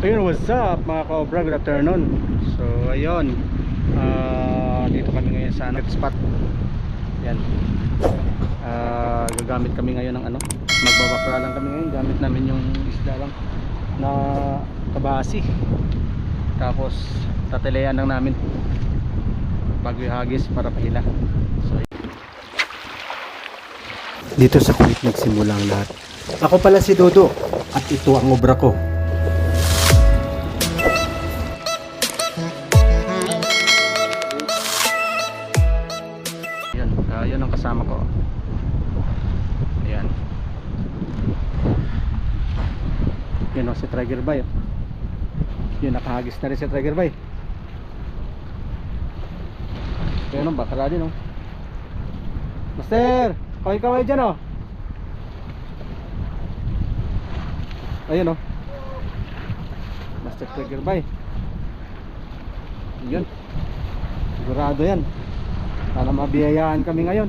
Ayun, what's up mga ka-obra? Good afternoon. So, ayun. Ah, dito kami ngayon sa next spot. Yan. Ah, gagamit kami ngayon ng ano. Magbabakra lang kami ngayon. Gamit namin yung isda lang na kabasi. Tapos, tatalayan lang namin bago ihagis para pahila. So, dito sa Kuwait nagsimula ang lahat. Ako pala si Dodo at ito ang obra ko. Yun o, si Trigger Bay. Yun, nakahagis na rin si Trigger Bay. Yun o, bakara din o. Master! Kaway-kaway dyan o. Ayun o. Master Trigger Bay. Yun. Sigurado yan. Sana mabiyayaan kami ngayon.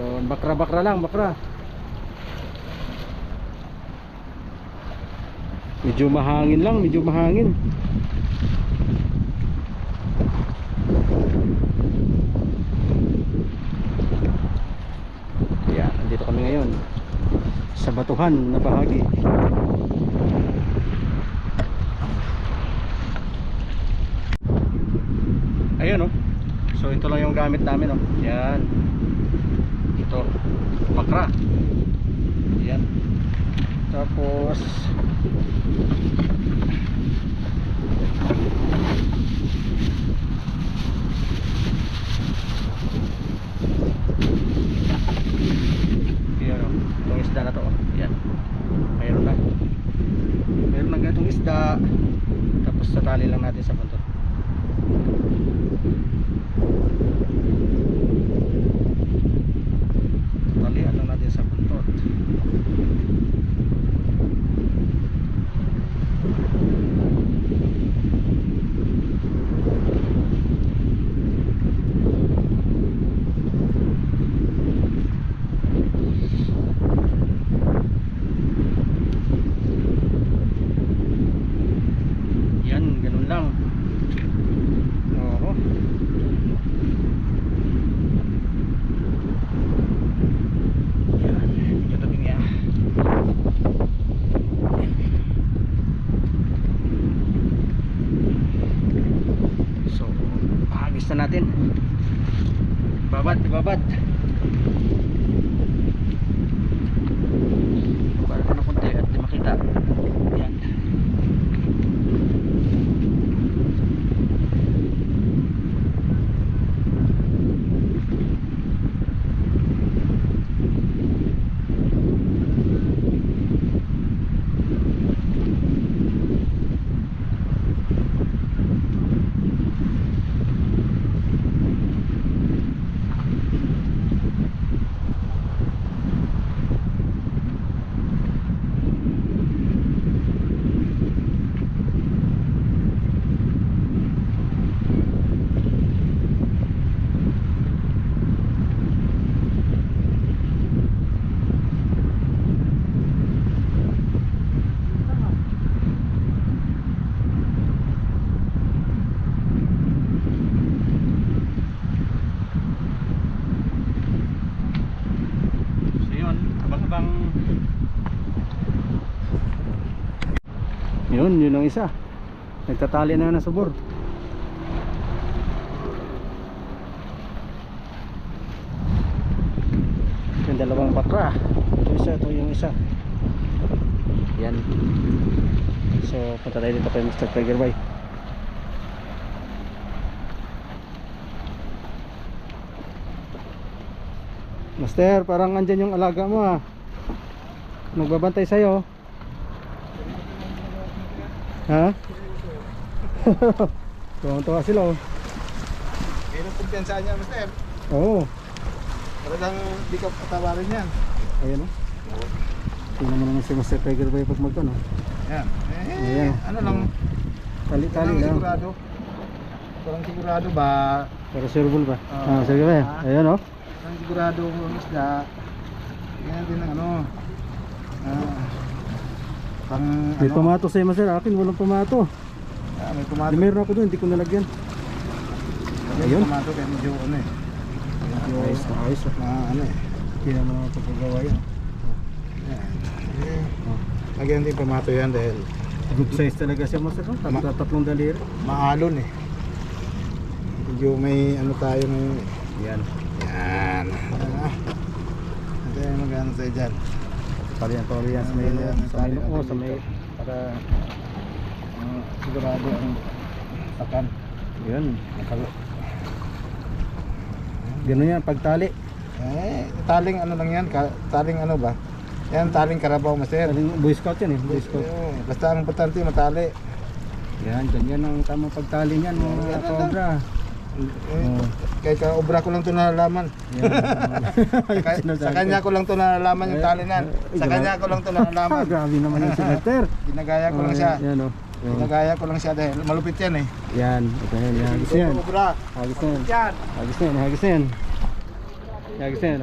Yun, bakra-bakra lang, bakra. Medyo mahangin lang, medyo mahangin. Yan, andito kami ngayon sa batuhan na bahagi. Ayun oh. So ito lang yung gamit namin oh. Yan. Ito. Bakra. Yan. Tapos Yan oh. Itong isda na to. Yan. Mayroon na. Mayroon na ganitong isda. Tapos tatali lang natin sa buntot. Talian lang natin sa buntot. Yan, ganun lang. Oo. Yan, medyo tabing yan. So, ahagis na natin. Babad, babad. Para ka na konti at di makita. Yan. So yun, abang-abang Yun, yun ang isa Nagtatali na yun ng subor Yung dalawang bakra Ito isa, ito yung isa Yan So, punta tayo dito kay Mr. Tiger Bay Master, parang andyan yung alaga mo ah. Nagbabantay sa'yo. Ha? Tuwang-tuwa sila oh. Ngayon ang kumpiyansa niya, Master. Oo. Talagang di ka patawarin yan. Ayan oh. Tingnan mo naman si Master Tiger Bay pag mag ano. Yan. Eh, Ayan. ano lang, Tali-tali lang. sigurado. Walang sigurado ba, Pero sureball ba? Oo. Ah, sige ba? Ayan oh. walang sigurado ang isda. Yan din ang ano. Ah, Pang May ano? pamato sa'yo master, akin walang pamato. Ah, may tomato. Di meron ako doon, hindi ko nalagyan. May Ayun. tomato kaya medyo ano eh. Medyo Ayos na ayos. ah. na ano eh. Hindi naman ako pagkagawa yan. Yan. Lagyan din tomato yan dahil Good size talaga siya master, Tatlo, tatlong daliri. maalon eh. Medyo may ano tayo ngayon eh. Yan. Yan. Ah. Ito yung mag-ano sa'yo dyan. Pali yan, pali yan sa may, sa may, oh, sa may, Para ah, sigurado ang yan. Nakalo. Ganun yan, pagtali. Eh, taling ano lang yan? Ka- taling ano ba? Yan, taling karabaw master. Taling Boy Scout yan eh, Boy Scout. Oo, Basta ang importante matali. Yan, ganyan ang tamang pagtali niyan mga Yan, Oo. Kay ka obra ko lang to nalalaman. Sa, sa kanya ko lang to nalalaman yung talinan. Sa kanya ko lang to nalalaman. Grabe naman yung si Master. Ginagaya ko lang siya. Yan o. Ginagaya ko lang siya dahil malupit yan eh. Yan, ito yan, yan. Hagis yan. Hagis yan. Hagis yan, hagis yan. Hagis na yan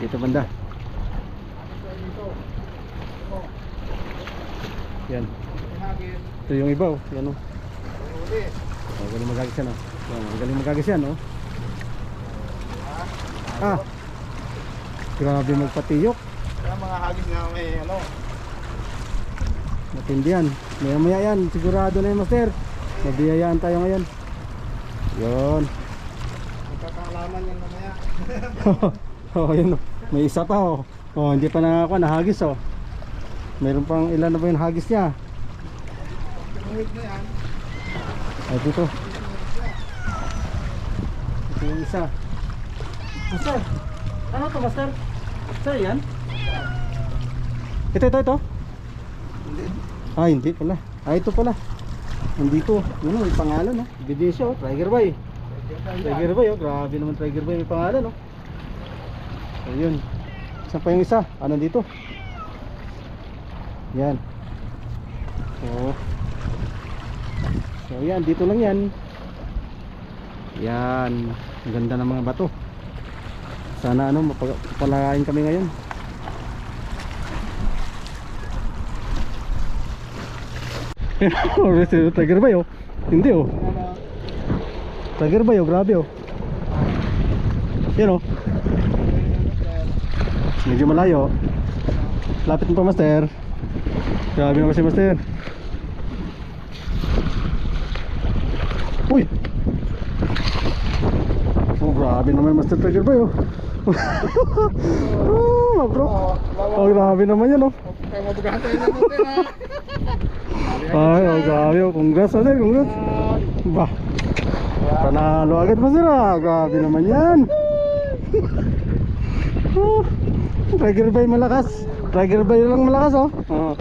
dito banda. Yan. Ito yung iba o. Yan o. Oh, galing magagis yan o. Yan, ang galing magagis yan o. Ah. Grabe magpatiyok. Kaya mga hagis na may ano. Matindi yan. Maya maya yan. Sigurado na yan master. Mabiyayaan tayo ngayon. Yun. Magkakalaman yan mamaya. oh, yun. oh. May isa pa oh. Oh, hindi pa nakakuha nahagis oh. Meron pang ilan na ba yung hagis niya? Tumuhid na yan. Ay, dito. Ito yung isa. Master. Ano to, master? Master, yan? Ito, ito, ito. Hindi. Ah, hindi pala. Ah, ito pala. Nandito. Oh, may pangalan oh. Ebidensya oh. Tiger Boy. Tiger Boy oh. Grabe naman Tiger Boy may pangalan oh. Ayun. Saan pa yung isa? Ah, nandito. Yan. Oh. Yan, dito lang yan. Yan. Ang ganda ng mga bato. Sana ano, mapalakain kami ngayon. Tiger Boy oh. Hindi oh. Tiger Boy oh, grabe oh. Yan oh. Medyo malayo. Lapit mo pa master. Grabe naman si master. Uy! Oh, grabe naman master Tiger Boy oh. oh, bro. Oh, grabe naman yan oh. Ay, oh, grabe oh. Congrats master, congrats. Bah. Panalo agad master ah. Grabe naman yan. Oh, Tiger Bay malakas. Tiger Bay lang malakas oh. Oh.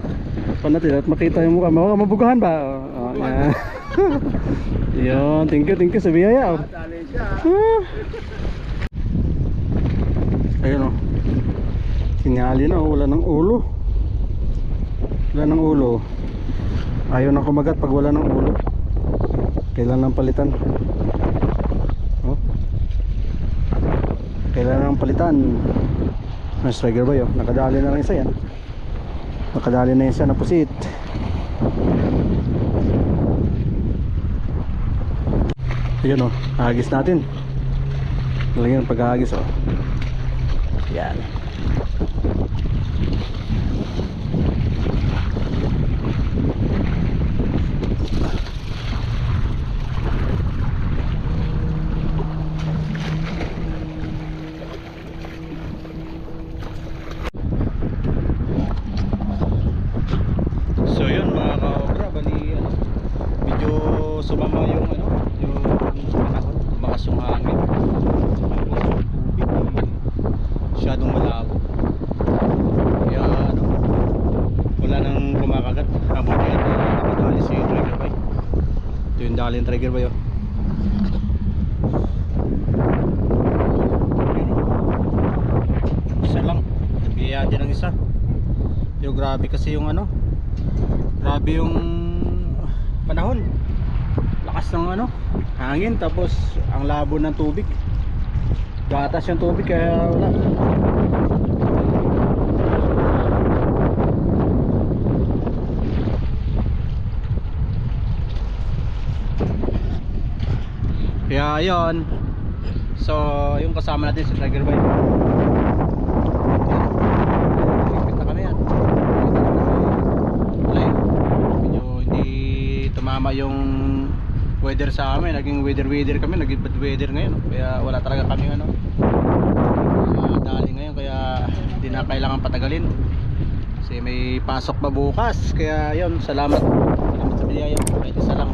Pa natin at makita yung mukha mo. Mabugahan ba? Oh, oh, yan. Yun, thank you, thank you sa biyaya. Oh. Siya. Ayun oh. Sinyali na oh, wala ng ulo. Wala ng ulo. Ayaw na kumagat pag wala ng ulo. Kailangan palitan. Oh. Kailangan palitan. Ang striker ba yun? Nakadali na lang isa yan. Nakadali na isa na pusit. Ayun oh, hagis natin. Lagyan ng paghahagis oh. Yan. So yun mga ka-obra, bali ano, medyo sumama yung ano, yung panahon, tumakas yung hangin. Tapos yung tubig eh, masyadong malabo. Kaya ano, wala nang kumakagat. Amo kaya na nakadali si Trigger Bay. Yung dali ng Trigger oh. Yun. Isa lang, biyaya din ang isa. Yung grabe kasi yung ano, grabe yung panahon lakas ng ano hangin tapos ang labo ng tubig gatas yung tubig kaya wala Kaya yon. So, yung kasama natin si Tiger Bike. Tumama yung weather sa amin. Naging weather weather kami. Naging bad weather ngayon. Kaya wala talaga kami ano. Uh, dali ngayon. Kaya hindi na kailangan patagalin. Kasi may pasok pa bukas. Kaya yon salamat. Salamat sa biyaya. Kahit isa lang.